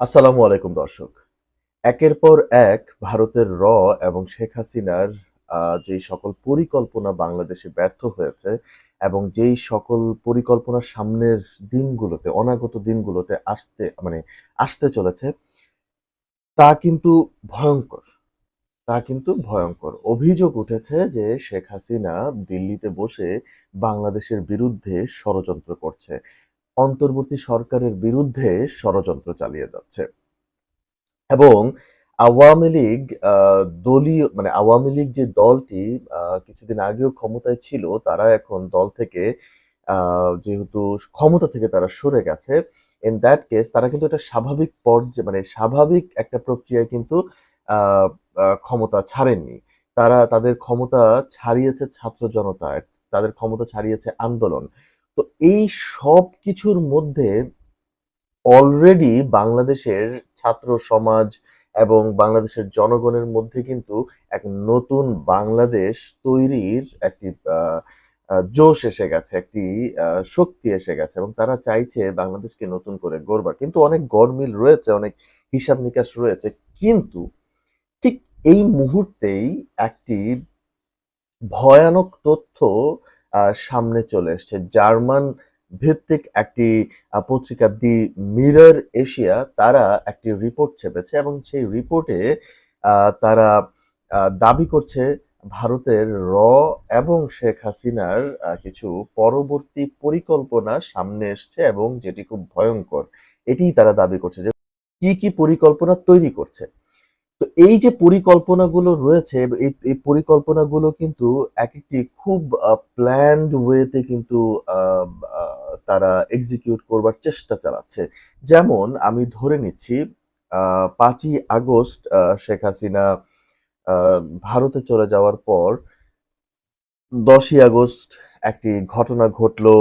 আসসালামু আলাইকুম, দর্শক। একের পর এক ভারতের র এবং শেখ হাসিনার যেই সকল পরিকল্পনা বাংলাদেশে ব্যর্থ হয়েছে এবং যেই সকল পরিকল্পনা সামনের দিনগুলোতে, অনাগত দিনগুলোতে আসতে মানে আসতে চলেছে, তা কিন্তু ভয়ঙ্কর। তা কিন্তু ভয়ঙ্কর। অভিযোগ উঠেছে যে শেখ হাসিনা দিল্লিতে বসে বাংলাদেশের বিরুদ্ধে ষড়যন্ত্র করছে। অন্তর্বর্তী সরকারের বিরুদ্ধে ষড়যন্ত্র চালিয়ে যাচ্ছে। এবং আওয়ামী লীগ দলীয় মানে আওয়ামী লীগ যে দলটি কিছুদিন আগেও ক্ষমতায় ছিল, তারা এখন দল থেকে যেহেতু ক্ষমতা থেকে তারা সরে গেছে ইন দ্যাট কেস তারা কিন্তু একটা স্বাভাবিক পর্যায়ে মানে স্বাভাবিক একটা প্রক্রিয়ায় কিন্তু ক্ষমতা ছাড়েননি। তারা তাদের ক্ষমতা ছাড়িয়েছে ছাত্র জনতা তাদের ক্ষমতা ছাড়িয়েছে আন্দোলন। তো এই সব কিছুর মধ্যে অলরেডি বাংলাদেশের ছাত্র সমাজ এবং বাংলাদেশের জনগণের মধ্যে কিন্তু এক নতুন বাংলাদেশ তৈরির একটি জোশ এসে গেছে, একটি শক্তি এসে গেছে এবং তারা চাইছে বাংলাদেশকে নতুন করে গড়বার। কিন্তু অনেক গরমিল রয়েছে, অনেক হিসাব নিকাশ রয়েছে, কিন্তু ঠিক এই মুহূর্তেই একটি ভয়ানক তথ্য সামনে চলে এসছে। জার্মান ভিত্তিক একটি পত্রিকা দি মিরর এশিয়া, তারা একটি রিপোর্ট ছেপেছে এবং সেই রিপোর্টে তারা দাবি করছে ভারতের র এবং শেখ হাসিনার কিছু পরবর্তী পরিকল্পনা সামনে এসছে এবং যেটি খুব ভয়ঙ্কর। এটিই তারা দাবি করছে যে কি কি পরিকল্পনা তৈরি করছে। তো এই যে পরিকল্পনাগুলো রয়েছে, এই পরিকল্পনাগুলো কিন্তু এক একটি খুব প্ল্যান্ড ওয়েতে কিন্তু তারা এক্সিকিউট করবার চেষ্টা চালাচ্ছে। যেমন আমি ধরে নিচ্ছি পাঁচই আগস্ট শেখ হাসিনা ভারতে চলে যাওয়ার পর দশই আগস্ট একটি ঘটনা ঘটলো।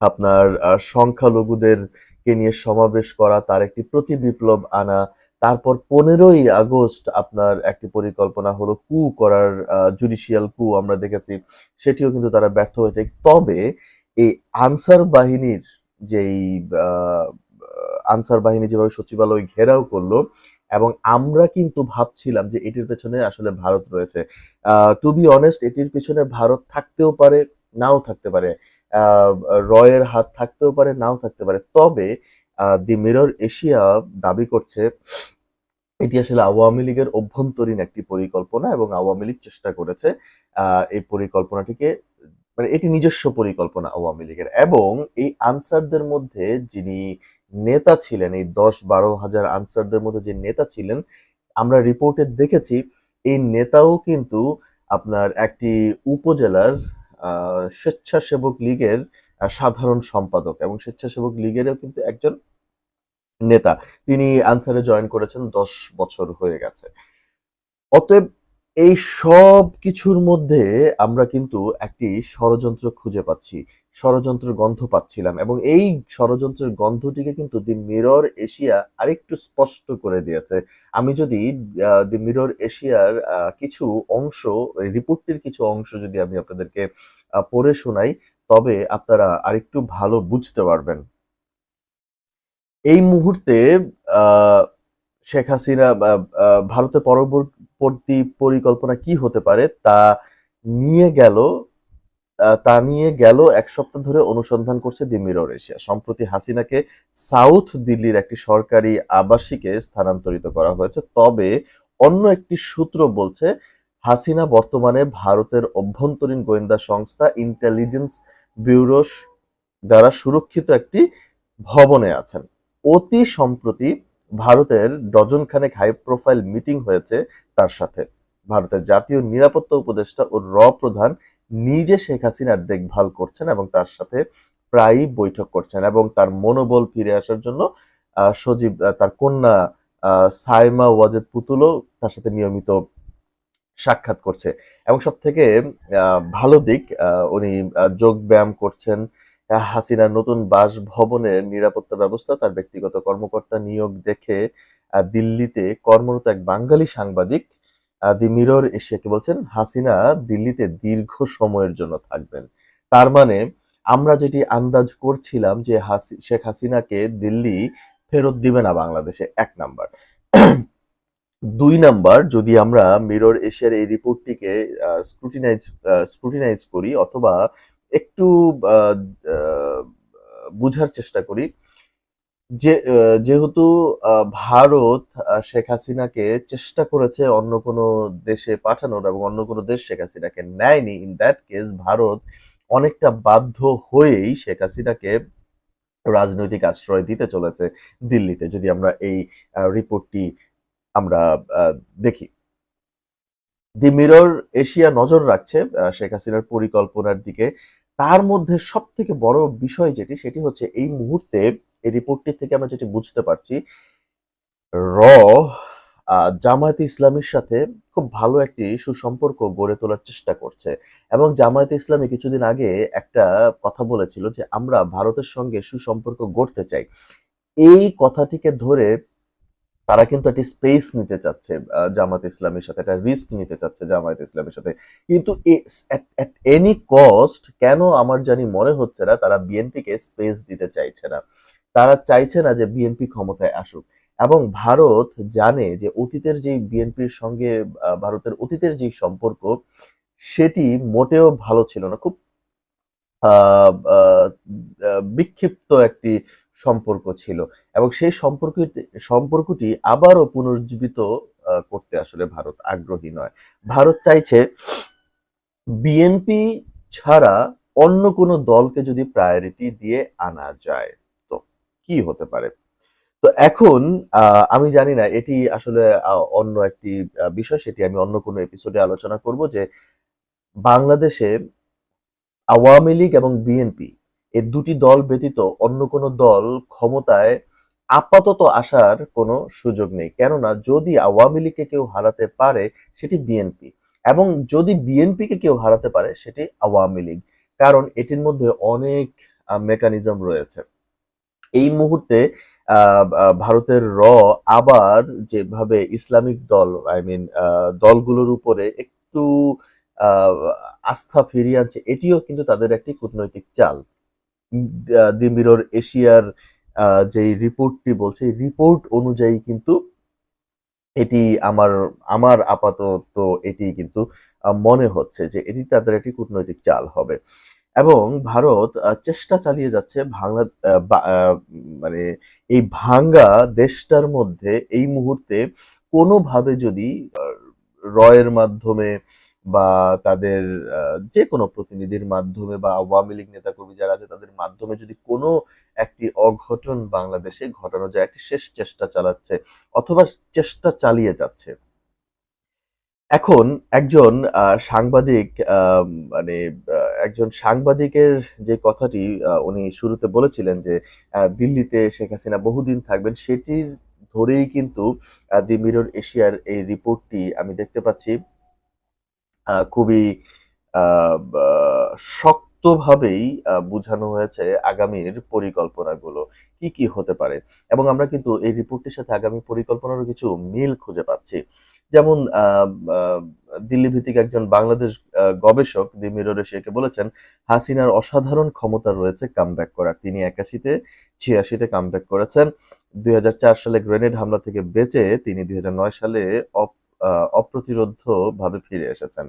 আপনার সংখ্যালঘুদেরকে নিয়ে সমাবেশ করা, তার একটি প্রতি বিপ্লব আনা তারপর পনেরোই আগস্ট আপনার একটি পরিকল্পনা হলো কু করার জুডিশিয়াল কু আমরা দেখেছি, সেটিও কিন্তু তারা ব্যর্থ হয়েছে। তবে এই আনসার বাহিনীর যেই আনসার বাহিনী যেভাবে সচিবালয় ঘেরাও করল, এবং আমরা কিন্তু ভাবছিলাম যে এটির পেছনে আসলে ভারত রয়েছে। টু বি অনেস্ট এটির পিছনে ভারত থাকতেও পারে, নাও থাকতে পারে। রয়ের হাত থাকতেও পারে, নাও থাকতে পারে। তবে দি মিরর এশিয়া দাবি করছে, এটি আসলে আওয়ামী লীগের অভ্যন্তরীণ একটি পরিকল্পনা এবং আওয়ামী লীগ চেষ্টা করেছে এই পরিকল্পনাটিকে মানে এটি নিজস্ব পরিকল্পনা আওয়ামী লীগের এবং এই আনসারদের মধ্যে যিনি নেতা ছিলেন, এই দশ বারো হাজার আনসারদের মধ্যে যে নেতা ছিলেন, আমরা রিপোর্টে দেখেছি, এই নেতাও কিন্তু আপনার একটি উপজেলার স্বেচ্ছাসেবক লীগের সাধারণ সম্পাদক এবং স্বেচ্ছাসেবক লীগেরও কিন্তু একজন নেতা। তিনি আনসারে জয়েন করেছেন, দশ বছর হয়ে গেছে। অতএব এই সব কিছুর মধ্যে আমরা কিন্তু একটি ষড়যন্ত্র খুঁজে পাচ্ছি, ষড়যন্ত্রের গন্ধ পাচ্ছিলাম এবং এই ষড়যন্ত্রের গন্ধটিকে কিন্তু দি মিরর এশিয়া আরেকটু স্পষ্ট করে দিয়েছে। আমি যদি দি মিরর এশিয়ার কিছু অংশ রিপোর্টটির কিছু অংশ যদি আমি আপনাদেরকে পড়ে শোনাই তবে আপনারা আরেকটু ভালো বুঝতে পারবেন। এই মুহূর্তে শেখ হাসিনা ভারতের পরবর্তী পরিকল্পনা কি হতে পারে তা নিয়ে গেল তা নিয়ে গেল এক সপ্তাহ ধরে অনুসন্ধান করছে দি মিরর এশিয়া। সম্প্রতি হাসিনাকে সাউথ দিল্লির একটি সরকারি আবাসিকে স্থানান্তরিত করা হয়েছে। তবে অন্য একটি সূত্র বলছে হাসিনা বর্তমানে ভারতের অভ্যন্তরীণ গোয়েন্দা সংস্থা ইন্টেলিজেন্স ব্যুরো দ্বারা সুরক্ষিত একটি ভবনে আছেন। অতি সম্প্রতি ভারতের ডজন খানেক হাই প্রোফাইল মিটিং হয়েছে তার সাথে। ভারতের জাতীয় নিরাপত্তা উপদেষ্টা ও র প্রধান নিজে শেখ হাসিনার দেখভাল করছেন এবং তার সাথে প্রায়ই বৈঠক করছেন এবং তার মনোবল ফিরে আসার জন্য সজীব তার কন্যা সাইমা ওয়াজেদ পুতুলও তার সাথে নিয়মিত সাক্ষাৎ করছে। এবং সব থেকে ভালো দিক উনি যোগ ব্যায়াম করছেন। আহ, হাসিনার নতুন বাসভবনের নিরাপত্তা ব্যবস্থা তার ব্যক্তিগত কর্মকর্তা নিয়োগ দেখে দিল্লিতে কর্মরত এক বাঙালি সাংবাদিক দি মিরর এশিয়াকে বলছেন হাসিনা দিল্লিতে দীর্ঘ সময়ের জন্য থাকবেন। তার মানে আমরা যেটি আন্দাজ করছিলাম যে হাসি শেখ হাসিনাকে দিল্লি ফেরত দিবে না বাংলাদেশে এক নাম্বার। দুই নাম্বার যদি আমরা মিরর এশিয়ার এই রিপোর্টটিকে স্ক্রুটিনাইজ স্ক্রুটিনাইজ করি অথবা একটু বুঝার চেষ্টা করি, যে যেহেতু ভারত শেখ হাসিনাকে চেষ্টা করেছে অন্য কোনো দেশে পাঠানোর এবং অন্য কোনো দেশ শেখ হাসিনাকে নেয়নি ইন দ্যাট কেস ভারত অনেকটা বাধ্য হয়েই শেখ হাসিনাকে রাজনৈতিক আশ্রয় দিতে চলেছে দিল্লিতে। যদি আমরা এই রিপোর্টটি আমরা দেখি। দি মিরর এশিয়া নজর রাখছে শেখ হাসিনার পরিকল্পনার দিকে। তার মধ্যে সব থেকে বড় বিষয় যেটি, সেটি হচ্ছে এই মুহূর্তে এই রিপোর্টটি থেকে আমরা যেটি বুঝতে পারছি, র জামায়াতে ইসলামীর সাথে খুব ভালো একটি সুসম্পর্ক গড়ে তোলার চেষ্টা করছে। এবং জামায়াতে ইসলামী কিছুদিন আগে একটা কথা বলেছিল যে, আমরা ভারতের সঙ্গে সুসম্পর্ক গড়তে চাই। এই কথাটিকে ধরে তারা কিন্তু একটি স্পেস নিতে চাচ্ছে জামাত ইসলামের সাথে, একটা রিস্ক নিতে চাচ্ছে জামায়াত ইসলামের সাথে। কিন্তু এনি কস্ট কেন আমার জানি মনে হচ্ছে না, তারা বিএনপিকে স্পেস দিতে চাইছে না। তারা চাইছে না যে বিএনপি ক্ষমতায় আসুক। এবং ভারত জানে যে অতীতের যেই বিএনপির সঙ্গে ভারতের অতীতের যেই সম্পর্ক, সেটি মোটেও ভালো ছিল না। খুব বিক্ষিপ্ত একটি সম্পর্ক ছিল। এবং সেই সম্পর্ক সম্পর্কটি আবারও পুনর্জীবিত করতে আসলে ভারত আগ্রহী নয়। ভারত চাইছে বিএনপি ছাড়া অন্য কোনো দলকে যদি প্রায়োরিটি দিয়ে আনা যায় তো কি হতে পারে? তো এখন আমি জানি না, এটি আসলে অন্য একটি বিষয়, সেটি আমি অন্য কোনো এপিসোডে আলোচনা করব যে বাংলাদেশে আওয়ামী লীগ এবং বিএনপি এই দুটি দল ব্যতীত অন্য কোনো দল ক্ষমতায় আপাতত আসার কোনো সুযোগ নেই। কেননা যদি আওয়ামী লীগকে কেউ হারাতে পারে, সেটি বিএনপি। এবং যদি বিএনপিকে কেউ হারাতে পারে, সেটি আওয়ামী লীগ। কারণ এটির মধ্যে অনেক মেকানিজম রয়েছে। এই মুহূর্তে ভারতের র আবার যেভাবে ইসলামিক দল, আই মিন দলগুলোর উপরে একটু আস্থা ফিরিয়ে আনছে, এটিও কিন্তু তাদের একটি কূটনৈতিক চাল। দি মিরর এশিয়ার যেই রিপোর্টটি বলছে রিপোর্ট অনুযায়ী কিন্তু এটি আমার আমার আপাতত এটি কিন্তু মনে হচ্ছে যে এটি তাদের একটি কূটনৈতিক চাল হবে। এবং ভারত চেষ্টা চালিয়ে যাচ্ছে বা- মানে এই ভাঙ্গা দেশটার মধ্যে এই মুহূর্তে কোনোভাবে যদি রয়ের মাধ্যমে বা তাদের যে কোনো প্রতিনিধির মাধ্যমে বা আওয়ামী লীগ নেতাকর্মী যারা আছে তাদের মাধ্যমে যদি কোনো একটি অঘটন বাংলাদেশে ঘটানো যায়, একটি শেষ চেষ্টা চালাচ্ছে অথবা চেষ্টা চালিয়ে যাচ্ছে। এখন একজন সাংবাদিক মানে একজন সাংবাদিকের যে কথাটি উনি শুরুতে বলেছিলেন যে দিল্লিতে শেখ হাসিনা বহুদিন থাকবেন, সেটির ধরেই কিন্তু দি মিরর এশিয়ার এই রিপোর্টটি আমি দেখতে পাচ্ছি। খুবই শক্তভাবেই বোঝানো হয়েছে আগামীর পরিকল্পনাগুলো। কি কি হতে পারে? এবং আমরা কিন্তু এই রিপোর্টটির সাথে আগামী পরিকল্পনারও কিছু মিল খুঁজে পাচ্ছি। যেমন দিল্লি ভিত্তিক একজন বাংলাদেশ গবেষক দি মিরর এশিয়াকে বলেছেন, হাসিনার অসাধারণ ক্ষমতা রয়েছে কামব্যাক করার। তিনি একাশিতে, ছিয়াশিতে কামব্যাক করেছেন। দুই হাজার চার সালে গ্রেনেড হামলা থেকে বেঁচে তিনি দুই হাজার নয় সালে অপ- আহ, অপ্রতিরোধ্য ভাবে ফিরে এসেছেন।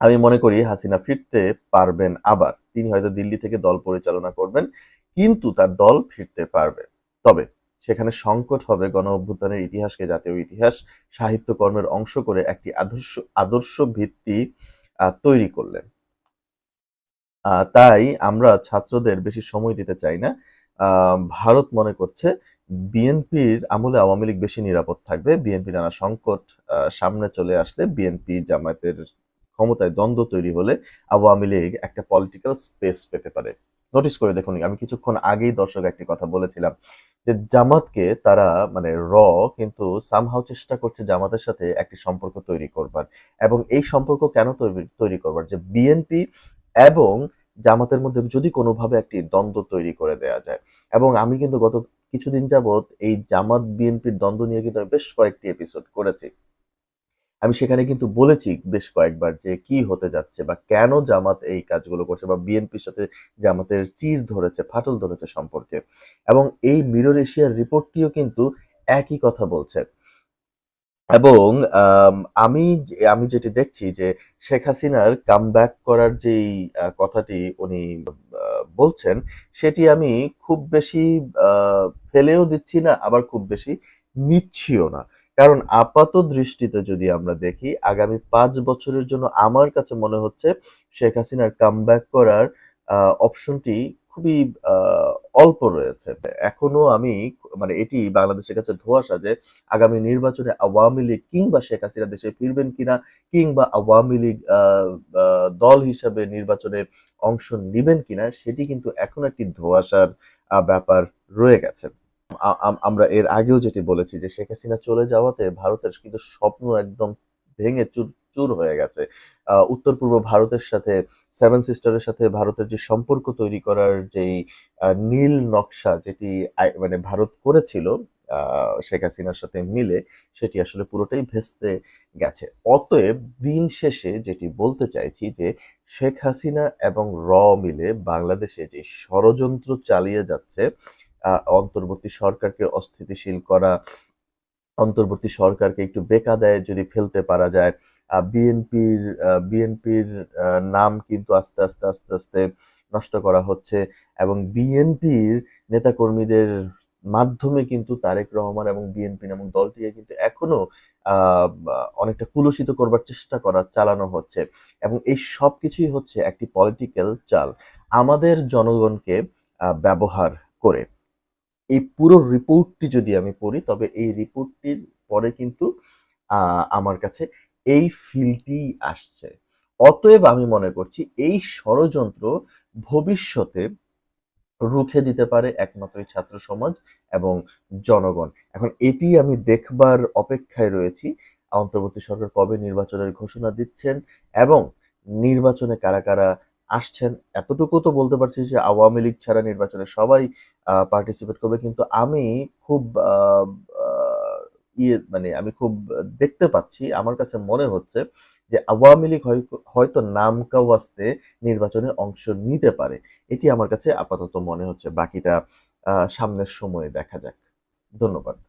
আমি মনে করি হাসিনা ফিরতে পারবেন আবার। তিনি হয়তো দিল্লি থেকে দল পরিচালনা করবেন কিন্তু তার দল ফিরতে পারবে। তবে সেখানে সংকট হবে গণ অভ্যুত্থানের ইতিহাসকে জাতীয় ইতিহাস সাহিত্যকর্মের অংশ করে একটি আদর্শ আদর্শ ভিত্তি তৈরি করলেন। তাই আমরা ছাত্রদের বেশি সময় দিতে চাই না। ভারত মনে করছে বিএনপির আমলে আওয়ামী লীগ বেশি নিরাপদ থাকবে। বিএনপি নানা সংকট সামনে চলে আসলে বিএনপি জামায়াতের ক্ষমতায় দ্বন্দ্ব তৈরি হলে আওয়ামী লীগ একটা পলিটিক্যাল স্পেস পেতে পারে। নোটিস করে দেখুন, আমি কিছুক্ষণ আগেই দর্শক একটি কথা বলেছিলাম যে জামাতকে তারা মানে র কিন্তু সামহাও চেষ্টা করছে জামাতের সাথে একটি সম্পর্ক তৈরি করবার। এবং এই সম্পর্ক কেন তৈরি করবার? যে বিএনপি এবং জামাতের মধ্যে যদি কোনোভাবে একটি দ্বন্দ্ব তৈরি করে দেয়া যায়। এবং আমি কিন্তু গত কিছুদিন যাবত এই জামাত বিএনপির দ্বন্দ্ব নিয়ে কিন্তু আমি বেশ কয়েকটি এপিসোড করেছি। আমি সেখানে কিন্তু বলেছি বেশ কয়েকবার যে কি হতে যাচ্ছে বা কেন জামাত এই কাজগুলো করছে বা বিএনপির সাথে জামাতের চির ধরেছে ফাটল ধরেছে সম্পর্কে। এবং এই মিরর এশিয়ার রিপোর্টটিও কিন্তু একই কথা বলছে। এবং আম, আমি যেটি দেখছি যে শেখ হাসিনার কাম ব্যাক করার যেই কথাটি উনি বলছেন, সেটি আমি খুব বেশি ফেলেও দিচ্ছি না, আবার খুব বেশি নিচ্ছিও না। কারণ আপাত দৃষ্টিতে যদি আমরা দেখি, আগামী পাঁচ বছরের জন্য আমার কাছে মনে হচ্ছে শেখ হাসিনার কাম ব্যাক করার অপশনটি খুবই অল্প রয়েছে। এখনও আমি মানে এটি বাংলাদেশের কাছে ধোঁয়াশা যে আগামী নির্বাচনে আওয়ামী লীগ কিংবা শেখ হাসিনা দেশে ফিরবেন কিনা, কিংবা আওয়ামী লীগ দল হিসাবে নির্বাচনে অংশ নেবেন কিনা, সেটি কিন্তু এখন একটি ধোঁয়াশার ব্যাপার রয়ে গেছে। আমরা এর আগেও যেটি বলেছি যে শেখ হাসিনা চলে যাওয়াতে ভারতের কিন্তু স্বপ্ন একদম ভেঙে চুর চুর হয়ে গেছে। উত্তর পূর্ব ভারতের সাথে সেভেন সিস্টারের সাথে ভারতের যে সম্পর্ক তৈরি করার যেই নীল নকশা যেটি মানে ভারত করেছিল শেখ হাসিনার সাথে মিলে, সেটি আসলে পুরোটাই ভেস্তে গেছে। অতএব দিন শেষে যেটি বলতে চাইছি যে, শেখ হাসিনা এবং র মিলে বাংলাদেশে যে ষড়যন্ত্র চালিয়ে যাচ্ছে অন্তর্বর্তী সরকারকে অস্থিতিশীল করা, অন্তর্বর্তী সরকারকে একটু বেকায়দায় যদি ফেলতে পারা যায় বিএনপির বিএনপির নাম কিন্তু আস্তে আস্তে আস্তে আস্তে নষ্ট করা হচ্ছে এবং বিএনপির নেতাকর্মীদের মাধ্যমে কিন্তু তারেক রহমান এবং বিএনপি নামক দলটিকে কিন্তু এখনও অনেকটা কুলুষিত করবার চেষ্টা করা, চালানো হচ্ছে এবং এই সব কিছুই হচ্ছে একটি পলিটিক্যাল চাল। আমাদের জনগণকে ব্যবহার করে। এই পুরো রিপোর্টটি যদি আমি পড়ি, তবে এই রিপোর্টটির পরে কিন্তু আমার কাছে এই ফিলটি আসছে। অতএব আমি মনে করছি এই ষড়যন্ত্র ভবিষ্যতে রুখে দিতে পারে একমাত্রই ছাত্র সমাজ এবং জনগণ। এখন এটি আমি দেখবার অপেক্ষায় রয়েছি। অন্তর্বর্তী সরকার কবে নির্বাচনের ঘোষণা দিচ্ছেন এবং নির্বাচনে কারা কারা আসছেন এতটুকু তো বলতে পারছি যে আওয়ামী লীগ ছাড়া নির্বাচনে সবাই পার্টিসিপেট করবে। কিন্তু আমি খুব ইয়ে মানে আমি খুব দেখতে পাচ্ছি। আমার কাছে মনে হচ্ছে যে আওয়ামী লীগ হয়তো হয়তো নামকা ওয়াস্তে নির্বাচনে অংশ নিতে পারে। এটি আমার কাছে আপাতত মনে হচ্ছে। বাকিটা সামনের সময়ে দেখা যাক। ধন্যবাদ।